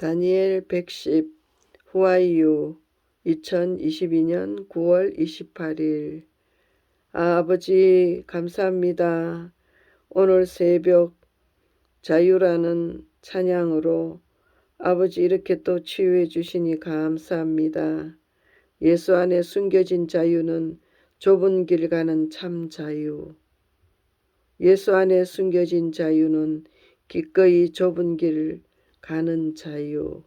다니엘 110 후아이유 2022년 9월 28일 아, 아버지 감사합니다. 오늘 새벽 자유라는 찬양으로 아버지 이렇게 또 치유해 주시니 감사합니다. 예수 안에 숨겨진 자유는 좁은 길 가는 참 자유. 예수 안에 숨겨진 자유는 기꺼이 좁은 길 가는 자유.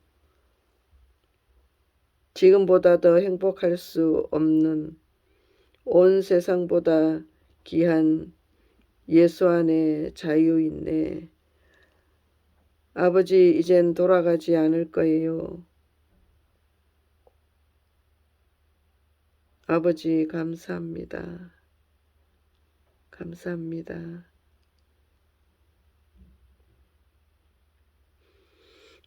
지금보다 더 행복할 수 없는 온 세상보다 귀한 예수 안에 자유 있네. 아버지, 이젠 돌아가지 않을 거예요. 아버지, 감사합니다. 감사합니다.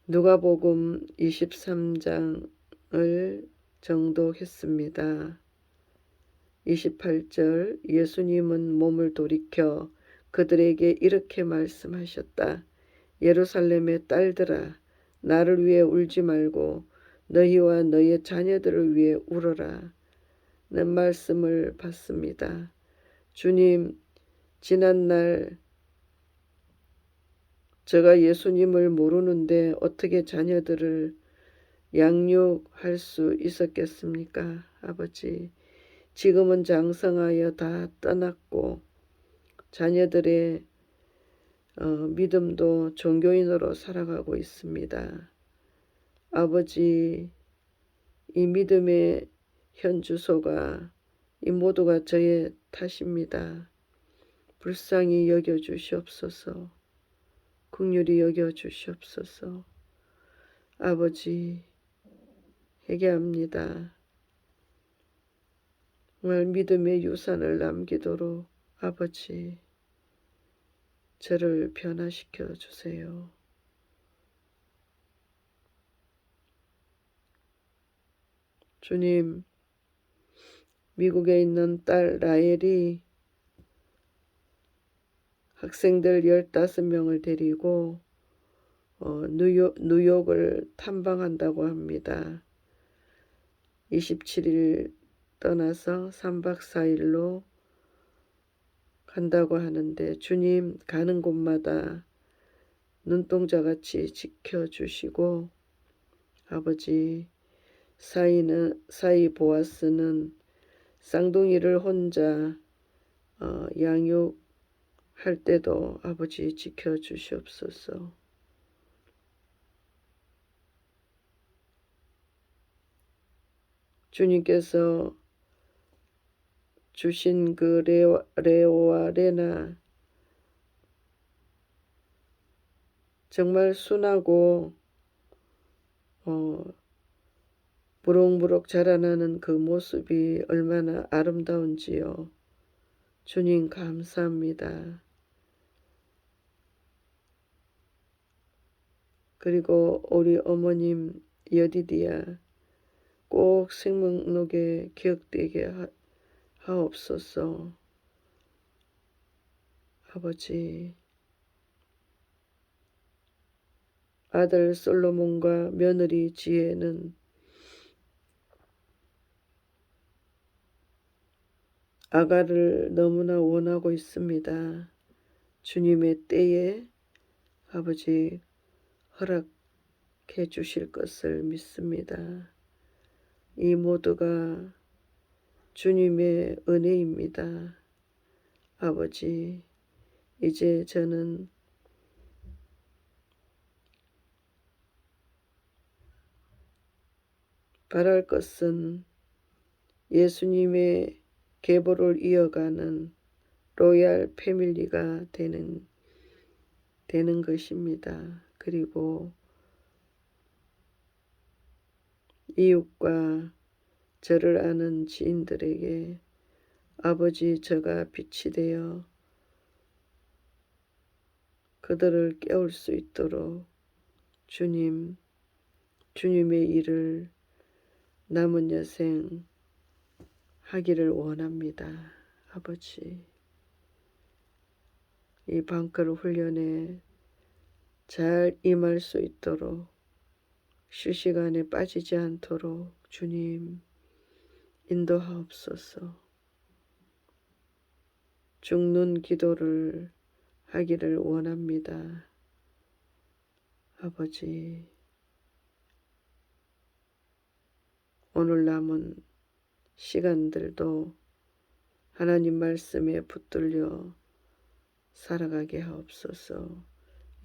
누가복음 23장을 정독했습니다. 28절 예수님은 몸을 돌이켜 그들에게 이렇게 말씀하셨다. 예루살렘의 딸들아 나를 위해 울지 말고 너희와 너희 자녀들을 위해 울어라. 는 말씀을 받습니다. 주님 지난날 제가 예수님을 모르는데 어떻게 자녀들을 양육할 수 있었겠습니까? 아버지, 지금은 장성하여 다 떠났고 자녀들의 어, 믿음도 종교인으로 살아가고 있습니다. 아버지, 이 믿음의 현 주소가 이 모두가 저의 탓입니다. 불쌍히 여겨 주시옵소서. 국률이 여겨 주시옵소서. 아버지, 회개합니다. 정말 믿음의 유산을 남기도록 아버지, 저를 변화시켜 주세요. 주님, 미국에 있는 딸 라엘이 학생들 15명을 데리고 어, 뉴욕, 뉴욕을 탐방한다고 합니다. 27일 떠나서 3박 4일로 간다고 하는데 주님 가는 곳마다 눈동자같이 지켜주시고 아버지 사이는 사이 보아스는 쌍둥이를 혼자 어, 양육 할 때도 아버지 지켜주시옵소서. 주님께서 주신 그 레오, 레오와 레나 정말 순하고 어, 무럭무럭 자라나는 그 모습이 얼마나 아름다운지요. 주님 감사합니다. 그리고 우리 어머님 여디디야 꼭 생명록에 기억되게 하, 하옵소서. 아버지 아들 솔로몬과 며느리 지혜는 아가를 너무나 원하고 있습니다. 주님의 때에 아버지 허락해 주실 것을 믿습니다. 이 모두가 주님의 은혜입니다. 아버지, 이제 저는 바랄 것은 예수님의 계보를 이어가는 로얄 패밀리가 되는 되는 것입니다. 그리고 이웃과 저를 아는 지인들에게 아버지 저가 빛이 되어 그들을 깨울 수 있도록 주님, 주님의 일을 남은 여생 하기를 원합니다. 아버지, 이 방크를 훈련에 잘 임할 수 있도록 실시간에 빠지지 않도록 주님 인도하옵소서. 죽는 기도를 하기를 원합니다. 아버지, 오늘 남은 시간들도 하나님 말씀에 붙들려 살아가게 하옵소서.